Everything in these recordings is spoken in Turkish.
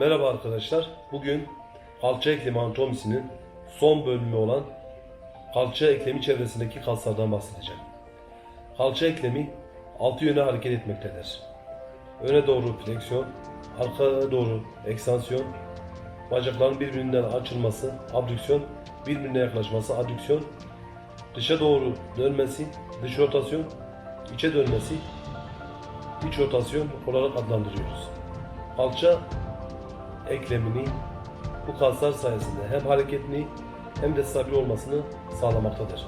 Merhaba arkadaşlar. Bugün kalça eklemi anatomisinin son bölümü olan kalça eklemi çevresindeki kaslardan bahsedeceğim. Kalça eklemi altı yöne hareket etmektedir. Öne doğru fleksiyon, arkaya doğru ekstansiyon, bacakların birbirinden açılması, abdüksiyon, birbirine yaklaşması, adüksiyon, dışa doğru dönmesi, dış rotasyon, içe dönmesi, iç rotasyon olarak adlandırıyoruz. Kalça eklemini bu kaslar sayesinde hem hareketli hem de stabil olmasını sağlamaktadır.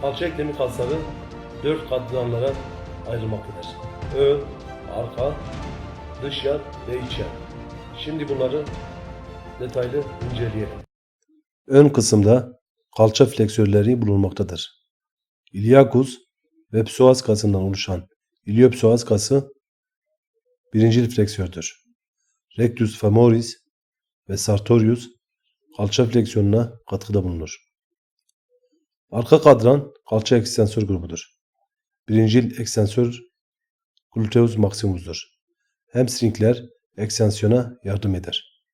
Kalça eklemi kasları dört kadranlara ayrılmaktadır. Ön, arka, dış yan ve iç yan. Şimdi bunları detaylı inceleyelim. Ön kısımda kalça fleksörleri bulunmaktadır. İlyakus ve psoas kasından oluşan iliopsoas kası birincil fleksördür. Rectus femoris ve sartorius kalça fleksiyonuna katkıda bulunur. Arka kadran kalça ekstensör grubudur. Birincil ekstensör gluteus maximus'dur. Hamstringler ekstensyona yardım eder.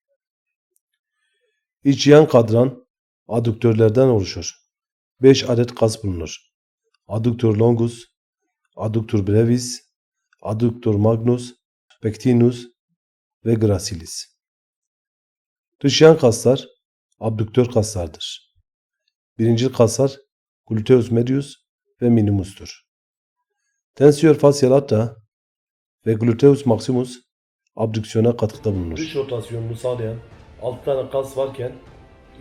İç yan kadran adduktörlerden oluşur. 5 adet kas bulunur. Adductor longus, adductor brevis, adductor magnus, pectinus ve gracilis. Dış yan kaslar abduktör kaslardır. Birincil kaslar gluteus medius ve minimustur. Tensor facial lata ve gluteus maximus abdüksiyona katkıda bulunur. Dış rotasyonunu sağlayan 6 tane kas varken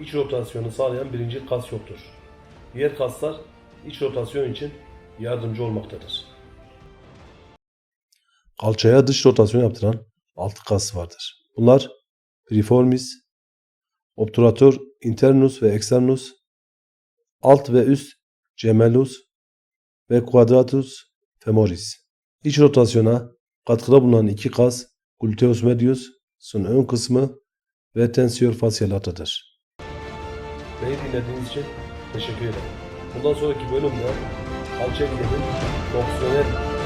iç rotasyonu sağlayan birincil kas yoktur. Diğer kaslar iç rotasyon için yardımcı olmaktadır. Kalçaya dış rotasyon yaptıran 6 kas vardır. Bunlar piriformis, obturator internus ve externus, alt ve üst gemellus ve quadratus femoris. İç rotasyona katkıda bulunan iki kas gluteus medius'un ön kısmı ve tensor facial latadır. Beni dinlediğiniz için teşekkür ederim. Bundan sonraki bölümde kalça eklemin fonksiyonel.